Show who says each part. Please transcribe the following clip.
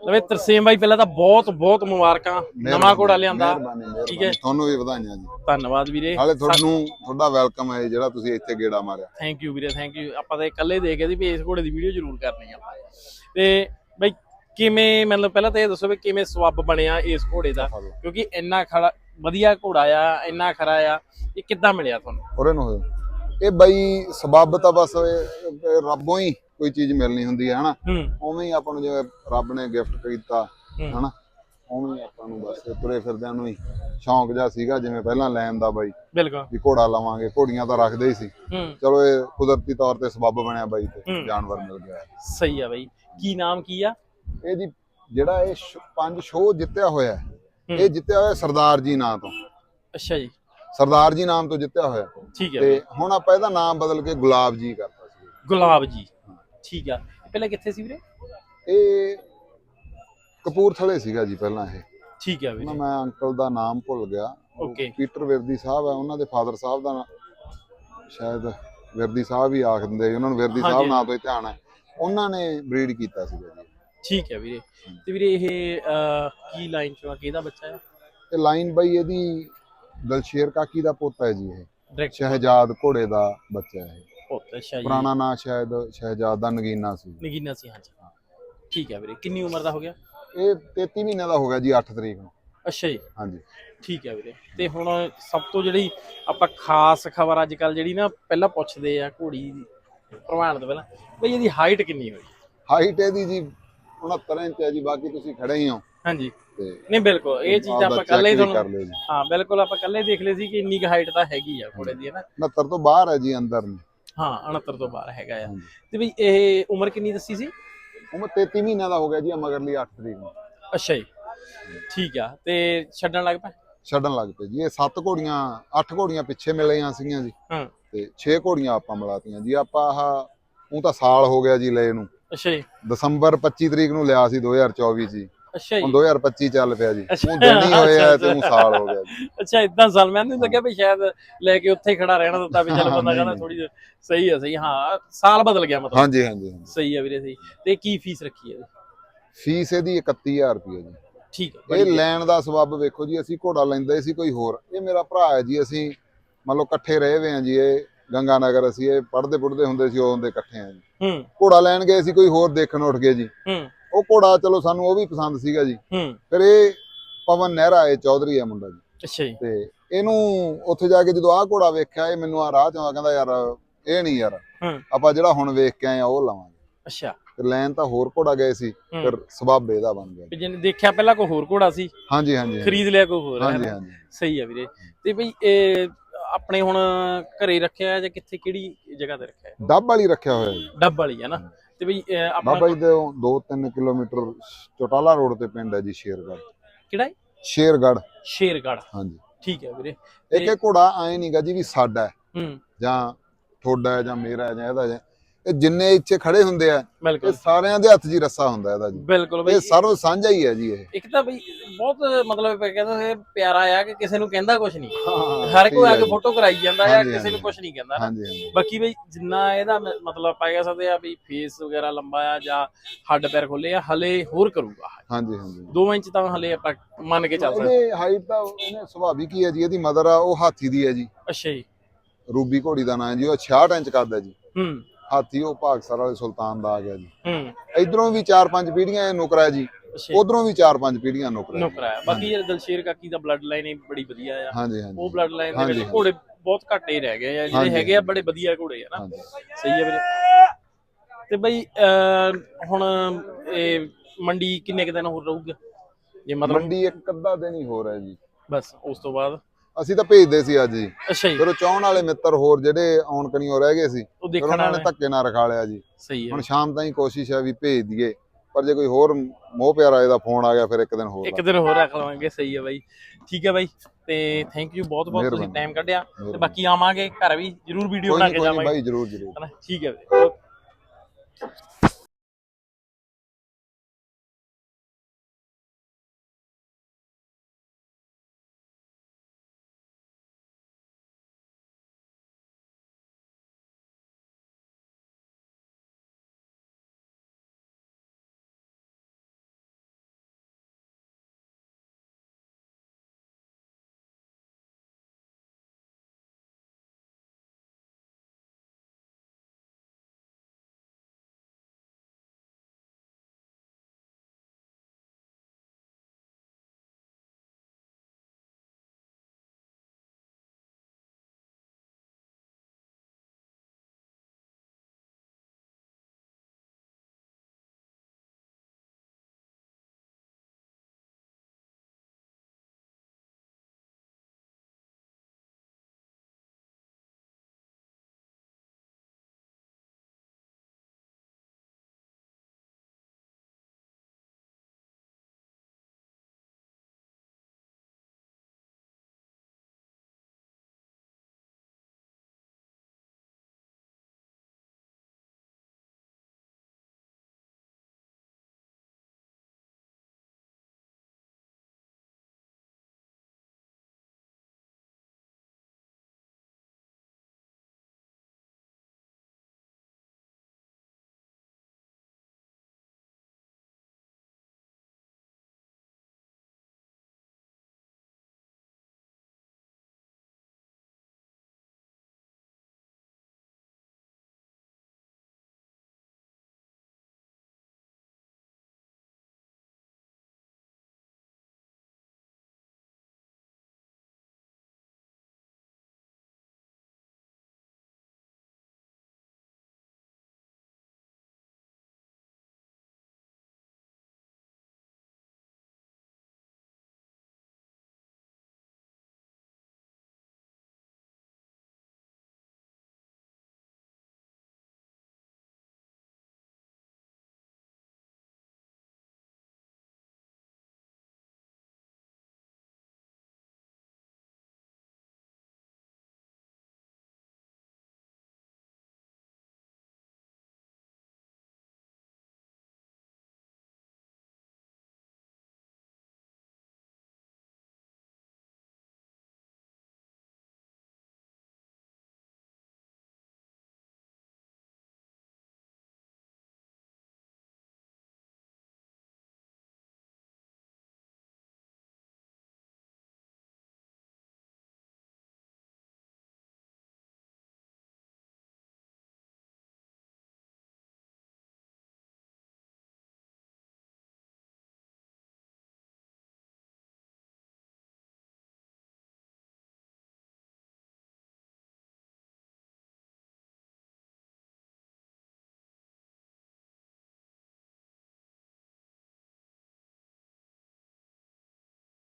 Speaker 1: ਲਵੇ ਤਰਸੇਮ ਬਾਈ ਪਹਿਲਾਂ ਤਾਂ ਬਹੁਤ ਬਹੁਤ ਮੁਬਾਰਕਾਂ। ਨਵਾਂ ਘੋੜਾ ਲਿਆਂਦਾ। ਠੀਕ ਹੈ।
Speaker 2: ਤੁਹਾਨੂੰ ਵੀ ਵਧਾਈਆਂ ਜੀ।
Speaker 1: ਧੰਨਵਾਦ ਵੀਰੇ।
Speaker 2: ਹਾਲੇ ਤੁਹਾਨੂੰ ਤੁਹਾਡਾ ਵੈਲਕਮ ਹੈ ਜਿਹੜਾ ਤੁਸੀਂ ਇੱਥੇ ਗੇੜਾ ਮਾਰਿਆ।
Speaker 1: ਥੈਂਕ ਯੂ ਵੀਰੇ ਥੈਂਕ ਯੂ ਆਪਾਂ ਤਾਂ ਇਕੱਲੇ ਦੇ ਕੇ ਸੀ ਵੀ ਇਸ ਘੋੜੇ ਦੀ ਵੀਡੀਓ ਜ਼ਰੂਰ ਕਰਨੀ ਆ ਤੇ ਬਈ ਕਿਵੇਂ ਮਤਲਬ ਪਹਿਲਾਂ ਤਾਂ ਇਹ ਦੱਸੋ ਵੀ ਕਿਵੇਂ ਸਵੱਬ ਬਣਿਆ ਇਸ ਘੋੜੇ ਦਾ? ਕਿਉਂਕਿ ਇੰਨਾ ਖੜਾ ਵਧੀਆ ਘੋੜਾ ਆ ਇੰਨਾ ਖਰਾ ਆ ਇਹ ਕਿੱਦਾਂ ਮਿਲਿਆ ਤੁਹਾਨੂੰ?
Speaker 2: ਉਰੇ ਨੂੰ ਹੋਏ ਇਹ ਬਈ ਸਬੱਬ ਤਾਂ ਬਸ ਰੱਬੋਂ ਹੀ ਕੋਈ ਚੀਜ਼ ਮਿਲਣੀ ਹੁੰਦੀ ਹੈ ਹਨਾ? ਉਵੇਂ ਹੀ ਆਪਾਂ ਨੂੰ ਜਿਵੇਂ ਰੱਬ ਨੇ ਗਿਫਟ ਕੀਤਾ। ਹਨਾ? ਉਵੇਂ ਆਪਾਂ ਨੂੰ ਬਸ ਤੁਰੇ ਫਿਰਦਿਆਂ ਨੂੰ ਹੀ ਸ਼ੌਂਕ ਜਿਹਾ ਸੀਗਾ ਜਿਵੇਂ ਪਹਿਲਾਂ ਲੈਣ ਦਾ ਬਾਈ
Speaker 1: ਬਿਲਕੁਲ।
Speaker 2: ਵੀ ਘੋੜਾ ਲਵਾਂਗੇ ਘੋੜੀਆਂ ਤਾਂ ਰੱਖਦੇ ਹੀ ਸੀ। ਚਲੋ ਇਹ ਕੁਦਰਤੀ ਤੌਰ ਤੇ ਸਬੱਬ ਬਣਿਆ ਬਾਈ ਤੇ। ਜਾਨਵਰ ਮਿਲ ਗਿਆ।
Speaker 1: ਸਹੀ ਆ ਬਈ। ਕੀ ਨਾਮ ਕੀ ਆ?
Speaker 2: ਇਹ ਜੀ ਜਿਹੜਾ ਇਹ ਸ਼- ਪੰਜ ਸ਼ੋਅ ਜਿੱਤਿਆ ਹੋਇਆ। ਇਹ ਜਿੱਤਿਆ ਹੋਇਆ ਸਰਦਾਰ ਜੀ ਨਾਂ ਤੋਂ।
Speaker 1: ਅੱਛਾ ਜੀ।
Speaker 2: ਸਰਦਾਰ ਜੀ ਨਾਮ ਤੋਂ ਜਿੱਤਿਆ ਹੋਇਆ।
Speaker 1: ਠੀਕ ਹੈ
Speaker 2: ਤੇ ਹੁਣ ਆਪਾਂ ਇਹਦਾ ਨਾਮ ਬਦਲ ਕੇ ਗੁਲਾਬ ਜੀ ਕਰਤਾ ਸੀ।
Speaker 1: ਗੁਲਾਬ ਜੀ। ਠੀਕ ਆ। ਪਹਿਲਾਂ ਕਿੱਥੇ ਸੀ ਵੀਰੇ?
Speaker 2: ਇਹ ਕਪੂਰਥਲੇ ਸੀਗਾ ਜੀ ਪਹਿਲਾਂ ਇਹ।
Speaker 1: ਠੀਕ ਆ
Speaker 2: ਨਾ
Speaker 1: ਵੀਰੇ
Speaker 2: ਮੈਂ ਅੰਕਲ ਦਾ ਨਾਮ ਭੁੱਲ ਗਿਆ।
Speaker 1: Okay.
Speaker 2: ਪੀਟਰ ਵਿਰਦੀ ਸਾਹਿਬ ਹੈ ਉਹਨਾਂ ਦੇ ਫਾਦਰ ਸਾਹਿਬ ਦਾ ਸ਼ਾਇਦ ਵਿਰਦੀ ਸਾਹਿਬ ਹੀ ਆਖ ਦਿੰਦੇ ਉਹਨਾਂ ਨੂੰ ਵਿਰਦੀ ਸਾਹਿਬ। ਨਾਂ ਤੋਂ ਹੀ ਧਿਆਨ ਹੈ। ਉਹਨਾਂ ਨੇ ਬਰੀਡ ਕੀਤਾ ਸੀਗਾ ਜੀ।
Speaker 1: ਠੀਕ ਹੈ ਵੀਰੇ। ਤੇ ਵੀਰੇ ਇਹ ਕੀ ਲਾਈਨ ਚੋਂ ਕਿਹਦਾ ਬੱਚਾ ਹੈ
Speaker 2: ਇਹ ਲਾਈਨ ਬਾਈ ਇਹਦੀ ਦਲਸ਼ੇਰ ਕਾਕੀ ਦਾ ਪੋਤਾ ਹੈ ਜੀ ਇਹ। ਸ਼ਹਿਜਾਦ ਘੋੜੇ ਦਾ ਬੱਚਾ ਹੈ
Speaker 1: ਅੱਛਾ ਜੀ।
Speaker 2: ਪੁਰਾਣਾ ਨਾਂ ਸ਼ਾਇਦ ਸ਼ਹਿਜਾਦ ਦਾ ਨਗੀਨਾ ਸੀ।
Speaker 1: ਨਗੀਨਾ ਸੀ ਹਾਂਜੀ। ਠੀਕ ਹੈ ਵੀਰੇ ਕਿੰਨੀ ਉਮਰ ਦਾ ਹੋ ਗਿਆ?
Speaker 2: ਇਹ 33 ਮਹੀਨੇ ਦਾ ਹੋ ਗਿਆ ਜੀ 8 ਤਰੀਕ ਨੂੰ।
Speaker 1: ਅੱਛਾ ਜੀ।
Speaker 2: ਹਾਂਜੀ।
Speaker 1: ਠੀਕ ਹੈ ਵੀਰੇ। ਤੇ ਹੁਣ ਸਭ ਤੋਂ ਜਿਹੜੀ ਆਪਾਂ ਖਾਸ ਖਬਰ ਅੱਜ ਕੱਲ ਜਿਹੜੀ ਨਾ ਪਹਿਲਾਂ ਪੁੱਛਦੇ ਆ ਘੋੜੀ ਦੀ ਪ੍ਰਵਾਨ ਤੋਂ ਪਹਿਲਾਂ ਬਈ ਇਹਦੀ ਹਾਈਟ ਕਿੰਨੀ ਹੋਈ?
Speaker 2: ਹਾਈਟ ਇਹਦੀ ਜੀ 69 ਇੰਚ ਹੈ ਜੀ ਬਾਕੀ ਤੁਸੀਂ ਖੜੇ ਹੀ ਹੋ।
Speaker 1: ਹਾਂਜੀ।
Speaker 2: ਤੇ
Speaker 1: ਨਹੀਂ ਬਿਲਕੁਲ। ਇਹ ਚੀਜ਼
Speaker 2: ਆਪਦਾ
Speaker 1: ਆਪਾਂ
Speaker 2: check
Speaker 1: ਕੱਲੇ ਹੀ
Speaker 2: ਵੀ
Speaker 1: ਤੁਹਾਨੂੰ
Speaker 2: ਕਰ ਲਿਓ ਜੀ।
Speaker 1: ਹਾਂ ਬਿਲਕੁਲ ਆਪਾਂ ਕੱਲੇ ਦੇਖ ਲਏ ਸੀ ਕਿ ਇੰਨੀ ਕੁ ਹਾਈਟ ਤਾਂ ਹੈਗੀ ਆ ਘੋੜੇ ਦੀ ਹੈ ਨਾ?
Speaker 2: 69 ਤੋਂ ਬਾਹਰ ਹੈ ਜੀ ਅੰਦਰ। ਨਹੀਂ
Speaker 1: ਹਾਂ 69 ਤੋਂ ਬਾਹਰ ਹੈਗਾ ਆ।
Speaker 2: ਹਾਂਜੀ।
Speaker 1: ਤੇ ਬਈ ਇਹ ਉਮਰ ਕਿੰਨੀ ਦੱਸੀ ਸੀ?
Speaker 2: ਉਮਰ 33 ਮਹੀਨਿਆਂ ਦਾ ਹੋ ਗਿਆ ਜੀ ਆਹ ਮਗਰਲੀ 8 ਤਰੀਕ ਨੂੰ।
Speaker 1: ਅੱਛਾ ਜੀ। ਠੀਕ ਆ। ਤੇ ਛੱਡਣ ਲੱਗ ਪਿਆ?
Speaker 2: ਛੱਡਣ ਲੱਗ ਪਏ ਜੀ। ਇਹ 7 ਘੋੜੀਆਂ 8 ਘੋੜੀਆਂ ਪਿੱਛੇ ਮਿਲੀਆਂ ਸੀਗੀਆਂ ਜੀ।
Speaker 1: ਹਾਂ।
Speaker 2: ਤੇ 6 ਘੋੜੀਆਂ ਆਪਾਂ ਮਿਲਾਤੀਆਂ ਜੀ। ਆਪਾਂ ਆਹ ਉਹ ਤਾਂ ਸਾਲ ਹੋ ਗਿਆ ਜੀ ਲਏ ਨੂੰ।
Speaker 1: ਅੱਛਾ ਜੀ।
Speaker 2: ਦਸੰਬਰ 25 ਤਰੀਕ ਨੂੰ ਲਿਆ ਸੀ 2024 ਜੀ।
Speaker 1: ਅੱਛਾ
Speaker 2: ਹੁਣ
Speaker 1: ਜੀ
Speaker 2: 2025 ਚੱਲ ਪਿਆ ਜੀ।
Speaker 1: ਅੱਛਾ।
Speaker 2: ਉਹ ਦਿਨ ਹੀ ਹੋਏ ਆ
Speaker 1: ਅੱਛਾ,
Speaker 2: ਤੇ ਉਹ ਸਾਲ ਹੋ ਗਿਆ ਜੀ।
Speaker 1: ਅੱਛਾ ਇਦਾਂ ਸਾਲ। ਮੈਨੂੰ ਨਹੀਂ ਲੱਗਿਆ ਵੀ ਸ਼ਾਇਦ ਲੈ ਕੇ ਉੱਥੇ ਹੀ ਖੜਾ ਰਹਿਣਾ ਦਿੱਤਾ ਵੀ ਚਲ
Speaker 2: ਹਾਂ,
Speaker 1: ਬੰਦਾ ਕਹਿੰਦਾ। ਥੋੜੀ ਸਹੀ ਆ ਸਹੀ ਹਾਂ ਸਾਲ ਬਦਲ ਗਿਆ ਮਤਲਬ।
Speaker 2: ਹਾਂਜੀ ਹਾਂਜੀ
Speaker 1: ਸਹੀ ਆ ਵੀਰੇ ਸਹੀ। ਤੇ ਕੀ ਫੀਸ ਰੱਖੀ ਹੈ
Speaker 2: ਫੀਸ ਇਹਦੀ 31000 ਰੁਪਏ ਜੀ।
Speaker 1: ਠੀਕ ਹੈ
Speaker 2: ਇਹ ਲੈਣ ਦਾ ਸਬੱਬ ਵੇਖੋ ਜੀ ਅਸੀਂ ਘੋੜਾ ਲੈਂਦੇ ਸੀ ਕੋਈ ਹੋਰ। ਇਹ ਮੇਰਾ ਭਰਾ ਹੈ ਜੀ ਅਸੀਂ ਮੰਨ ਲਓ ਇਕੱਠੇ ਰਹੇ ਵੇ ਆ ਜੀ ਇਹ ਗੰਗਾ ਨਗਰ ਅਸੀਂ ਇਹ ਪੜਦੇ ਪੁੜਦੇ ਹੁੰਦੇ ਸੀ ਉਦੋਂ ਦੇ ਇਕੱਠੇ ਆ ਜੀ।
Speaker 1: ਹੂੰ।
Speaker 2: ਘੋੜਾ ਲੈਣ ਗਏ ਸੀ ਕੋਈ ਹੋਰ ਦੇਖਣ ਉੱਠ ਗਏ ਜੀ।
Speaker 1: ਹੂੰ।
Speaker 2: ਉਹ ਘੋੜਾ ਚਲੋ ਸਾਨੂੰ ਉਹ ਵੀ ਪਸੰਦ ਸੀਗਾ ਜੀ।
Speaker 1: ਹੂੰ।
Speaker 2: ਫਿਰ ਇਹ ਪਵਨ ਨਹਿਰਾ ਹੈ ਚੌਧਰੀ ਹੈ ਮੁੰਡਾ ਜੀ।
Speaker 1: ਅੱਛਾ ਜੀ।
Speaker 2: ਤੇ ਇਹਨੂੰ ਉੱਥੇ ਜਾ ਕੇ ਜਦੋਂ ਆਹ ਘੋੜਾ ਵੇਖਿਆ ਇਹ ਮੈਨੂੰ ਆ ਰਾਹ ਚ ਕਹਿੰਦਾ ਯਾਰ ਇਹ ਨਹੀਂ ਯਾਰ। ਆਪਾਂ ਜਿਹੜਾ ਹੁਣ ਵੇਖ ਕੇ ਆਏ ਆ ਉਹ ਲਵਾਂਗੇ।
Speaker 1: ਅੱਛਾ।
Speaker 2: ਫਿਰ ਲੈਣ ਤਾਂ ਹੋਰ ਘੋੜਾ ਗਏ ਸੀ। ਫਿਰ ਸਬੱਬ ਇਹਦਾ ਬਣ ਗਿਆ
Speaker 1: ਜਿਹਨੇ ਦੇਖਿਆ ਪਹਿਲਾਂ ਕੋਈ ਹੋਰ ਘੋੜਾ ਸੀ?
Speaker 2: ਹਾਂਜੀ ਹਾਂਜੀ।
Speaker 1: ਖਰੀਦ ਲਿਆ ਕੋਈ ਹੋਰ
Speaker 2: ਹਾਂਜੀ? ਹਾਂਜੀ।
Speaker 1: ਸਹੀ ਆ ਵੀਰੇ। ਤੇ ਬਈ ਇਹ ਆਪਣੇ ਹੁਣ ਘਰੇ ਰੱਖਿਆ ਜਾਂ ਕਿੱਥੇ ਕਿਹੜੀ ਜਗ੍ਹਾ ਤੇ ਰੱਖਿਆ? ਹੈ
Speaker 2: ਡੱਬ ਵਾਲੀ ਰੱਖਿਆ ਹੋਇਆ ਜੀ।
Speaker 1: ਡੱਬ ਵਾਲੀ ਹੈ ਨਾ? ਤੇ ਬਈ
Speaker 2: ਬਾਬਾ ਜੀ ਦੇ 2-3 ਕਿਲੋਮੀਟਰ ਚੋਟਾਲਾ ਰੋਡ ਤੇ ਪਿੰਡ ਹੈ ਜੀ ਸ਼ੇਰਗੜ੍ਹ।
Speaker 1: ਕਿਹੜਾ ਹੈ
Speaker 2: ਸ਼ੇਰਗੜ੍ਹ।
Speaker 1: ਸ਼ੇਰਗੜ੍ਹ।
Speaker 2: ਹਾਂਜੀ।
Speaker 1: ਠੀਕ ਹੈ ਵੀਰੇ।
Speaker 2: ਇੱਕ ਇਹ ਘੋੜਾ ਐ ਨਹੀਂਗਾ ਜੀ ਵੀ ਸਾਡਾ ਹੈ।
Speaker 1: ਹੂੰ।
Speaker 2: ਜਾਂ ਹੈ ਜਾਂ ਮੇਰਾ ਹੈ ਜਾਂ ਇਹਦਾ ਹੈ। ਇਹ ਜਿੰਨੇ ਇੱਥੇ ਖੜੇ ਹੁੰਦੇ ਆ ਇਹ ਸਾਰਿਆਂ ਦੇ ਹੱਥ 'ਚ ਹੀ ਰੱਸਾ ਹੁੰਦਾ ਇਹਦਾ ਜੀ।
Speaker 1: ਬਿਲਕੁਲ ਬਈ।
Speaker 2: ਇਹ ਸਰਵ ਸਾਂਝਾ ਹੀ ਹੈ ਜੀ ਇਹ।
Speaker 1: ਇੱਕ ਤਾਂ ਬਈ ਬਹੁਤ ਮਤਲਬ ਕਹਿੰਦਾ ਪਿਆਰਾ ਆ ਕਿ ਕਿਸੇ ਨੂੰ ਕਹਿੰਦਾ ਕੁਝ ਨਹੀਂ। ਹਰ ਕੋਈ ਆ ਕੇ। ਫੋਟੋ ਕਰਾਈ ਜਾਂਦਾ ਆ ਕਿਸੇ ਨੂੰ। ਕੁਝ ਨਹੀਂ ਕਹਿੰਦਾ ਨਾ। ਬਾਕੀ ਬਈ ਜਿੰਨਾ ਇਹਦਾ ਮਤਲਬ ਕਹਿ ਸਕਦੇ ਆ ਵੀ ਫੇਸ ਵਗੈਰਾ ਲੰਬਾ ਆ ਜਾਂ ਹੱਡ ਪੈਰ ਖੋਲੇ ਆ ਹਲੇ ਹੋਰ ਕਰੂਗਾ
Speaker 2: ਹਾਂਜੀ ਹਾਂਜੀ।
Speaker 1: 2 ਇੰਚ ਤਾਂ ਹਲੇ ਆਪਾਂ ਮੰਨ ਕੇ ਚੱਲ ਸਕਦੇ
Speaker 2: ਇਹਦੇ ਹਾਈਟ ਤਾਂ ਇਹਨੇ ਸੁਭਾਵਿਕ ਹੀ ਹੈ ਜੀ ਇਹਦੀ ਮਦਰ ਆ ਉਹ ਹਾਥੀ ਦੀ ਹੈ ਜੀ।
Speaker 1: ਅੱਛਾ ਜੀ।
Speaker 2: ਰੂਬੀ ਘੋੜੀ ਦਾ ਨਾਂ ਹੈ ਜੀ ਉਹ 66 ਇੰਚ ਹੈ ਜੀ।
Speaker 1: ਹੂੰ।
Speaker 2: ਹਾਥੀ ਉਹ ਭਾਗਸਰ ਵਾਲੇ ਸੁਲਤਾਨ ਦਾ ਆ ਗਿਆ ਜੀ।
Speaker 1: ਹੂੰ।
Speaker 2: ਇਧਰੋਂ ਵੀ 4-5 ਪੀੜ੍ਹੀਆਂ ਇਹ ਨੁਕਰਾ ਹੈ ਜੀ ਉਧਰੋਂ ਵੀ 4-5 ਪੀੜ੍ਹੀਆਂ ਨੁਕਰਾ ਹੈ
Speaker 1: ਨੌਕਰ ਆ ਬਾਕੀ ਇਹ ਦਲਸ਼ੇਰ ਕਾਕੀ ਦਾ ਬਲੱਡ ਲਾਈਨ ਹੀ ਬੜੀ ਵਧੀਆ ਆ।
Speaker 2: ਹਾਂਜੀ ਹਾਂਜੀ।
Speaker 1: ਉਹ ਬਲੱਡ ਲਾਈਨ ਦੇ ਵਿੱਚ। ਘੋੜੇ ਬਹੁਤ ਘੱਟ ਹੀ ਰਹਿ ਗਏ ਆ। ਜਿਹੜੇ ਹੈਗੇ ਆ ਬੜੇ ਵਧੀਆ ਘੋੜੇ ਆ ਨਾ। ਸਹੀ ਹੈ ਵੀਰੇ। ਤੇ ਬਈ ਹੁਣ ਇਹ ਮੰਡੀ ਕਿੰਨੇ ਕੁ ਦਿਨ ਹੋਰ ਰਹੂਗਾ? ਜੇ ਮਤਲਬ
Speaker 2: ਮੰਡੀ ਇੱਕ ਅੱਧਾ ਦਿਨ ਹੀ ਹੋ ਰਿਹਾ ਜੀ।
Speaker 1: ਬਸ ਉਸ ਤੋਂ ਬਾਅਦ?
Speaker 2: ਅਸੀਂ ਤਾਂ ਭੇਜਦੇ ਸੀ ਅੱਜ ਜੀ
Speaker 1: ਅੱਛਾ ਜੀ।
Speaker 2: ਫਿਰ ਉਹ ਚਾਹਣ ਵਾਲੇ ਮਿੱਤਰ ਹੋਰ ਜਿਹੜੇ ਆਉਣ ਕਣੀਓ ਰਹਿ ਗਏ ਸੀ
Speaker 1: ਉਹ
Speaker 2: ਫਿਰ
Speaker 1: ਦੇਖਣਾ
Speaker 2: ਉਹਨਾਂ ਨੇ ਧੱਕੇ ਨਾਲ ਰਖਾ ਲਿਆ ਜੀ।
Speaker 1: ਸਹੀ ਹੈ।
Speaker 2: ਹੁਣ ਸ਼ਾਮ ਤਾਈਂ ਕੋਸ਼ਿਸ਼ ਹੈ ਵੀ ਭੇਜ ਦਈਏ ਪਰ ਜੇ ਕੋਈ ਹੋਰ ਮੋਹ ਪਿਆਰਾ ਇਹਦਾ ਫੋਨ ਆ ਗਿਆ ਫਿਰ ਇੱਕ ਦਿਨ ਹੋਰ
Speaker 1: ਇੱਕ ਦਿਨ ਹੋਰ ਰੱਖ ਲਵਾਂਗੇ ਸਹੀ ਹੈ ਬਾਈ। ਠੀਕ ਹੈ ਬਾਈ ਤੇ ਥੈਂਕ ਯੂ ਬਹੁਤ ਬਹੁਤ ਤੁਸੀਂ
Speaker 2: ਮਿਹਰਬਾਨੀ।
Speaker 1: ਟਾਈਮ ਕੱਢਿਆ। ਤੇ
Speaker 2: ਮਿਹਰਬਾਨੀ।
Speaker 1: ਬਾਕੀ ਆਵਾਂਗੇ ਘਰ ਵੀ ਜਰੂਰ ਵੀਡੀਓ
Speaker 2: ਕੋਈ
Speaker 1: ਬਣਾ
Speaker 2: ਨਹੀਂ
Speaker 1: ਕੇ
Speaker 2: ਕੋਈ ਨਹੀਂ
Speaker 1: ਜਾਵਾਂਗੇ।
Speaker 2: ਬਾਈ ਜਰੂਰ ਜਰੂਰ।
Speaker 1: ਹਨਾ ਠੀਕ ਹੈ